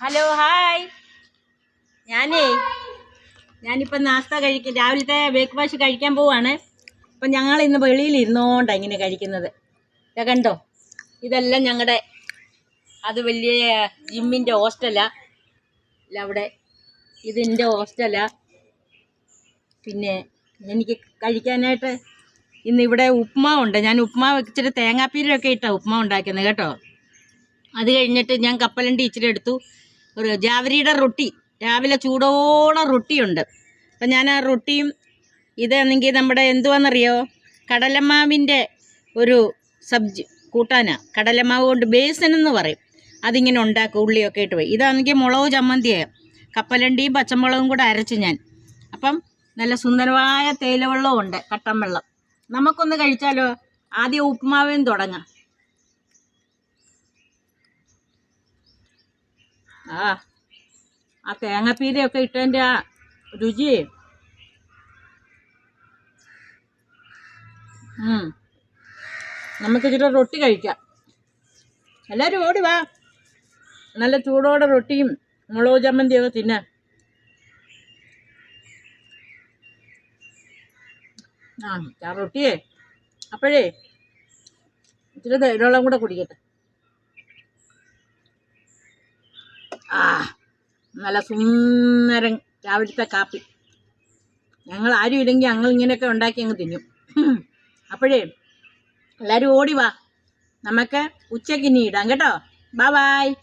Hello hi. ഞാനേ ഞാനിപ്പോൾ നാസ്ത കഴിക്കും രാവിലത്തെ ബ്രേക്ക്ഫാസ്റ്റ് കഴിക്കാൻ പോവാണ്. അപ്പം ഞങ്ങൾ ഇന്ന് വെളിയിൽ ഇരുന്നോണ്ടാണ് ഇങ്ങനെ കഴിക്കുന്നത്. കണ്ടോ? ഇതെല്ലാം ഞങ്ങളുടെ അത് വലിയ ജിമ്മിന്റെ ഹോസ്റ്റലാ. അല്ല അവിടെ ഇതിന്റെ ഹോസ്റ്റലാ. പിന്നെ എനിക്ക് കഴിക്കാനായിട്ട് ഇന്ന് ഇവിടെ ഉപ്മാവുണ്ട്. ഞാൻ ഉപ്മാവ് ഇച്ചിരി തേങ്ങാപ്പീരൊക്കെ ഇട്ടാണ് ഉപ്മാ ഉണ്ടാക്കുന്നത് കേട്ടോ. അത് കഴിഞ്ഞിട്ട് ഞാൻ കപ്പലണ്ടി ഇച്ചിരി എടുത്തു. ജാവരിയുടെ റൊട്ടി. രാവിലെ ചൂടോളം റൊട്ടിയുണ്ട്. അപ്പം ഞാൻ ആ റൊട്ടിയും ഇതാണെങ്കിൽ നമ്മുടെ എന്തുവാണെന്നറിയോ കടലമാവിന്റെ ഒരു സബ്ജി കൂട്ടാനാണ് കടലമാവ് കൊണ്ട് ബേസൻ എന്ന് പറയും. അതിങ്ങനെ ഉണ്ടാക്കും ഉള്ളിയൊക്കെ ഇട്ട് പോയി ഇതാണെങ്കിൽ മുളക് ചമ്മന്തിയാണ് കപ്പലണ്ടിയും പച്ചമുളകും കൂടെ അരച്ച് ഞാൻ. അപ്പം നല്ല സുന്ദരമായ തേയിലവെള്ളവും ഉണ്ട് കട്ടൻ വെള്ളം. നമുക്കൊന്ന് കഴിച്ചാലോ? ആദ്യം ഉപ്പുമാവേം തുടങ്ങാം. ആ ആ തേങ്ങാപ്പീരയൊക്കെ ഇട്ടതിന്റെ ആ രുചി. നമുക്ക് ഇച്ചിരി റൊട്ടി കഴിക്കാം. എല്ലാവരും ഓടി വാ. നല്ല ചൂടോടെ റൊട്ടിയും മുളക് ചമ്മന്തിയൊക്കെ തിന്നാൻ ആ റൊട്ടിയേ. അപ്പോഴേ ഇച്ചിരി തൈരോളം കൂടെ കുടിക്കട്ടെ. ആ നല്ല സുന്ദരൻ രാവിലത്തെ കാപ്പി. ഞങ്ങൾ ആരും ഇല്ലെങ്കിൽ ഞങ്ങൾ ഇങ്ങനെയൊക്കെ ഉണ്ടാക്കി അങ്ങ് തിന്നും. അപ്പോഴേ എല്ലാവരും ഓടി വാ. നമുക്ക് ഉച്ചയ്ക്ക് ഇനി ഇടാം കേട്ടോ. Bye bye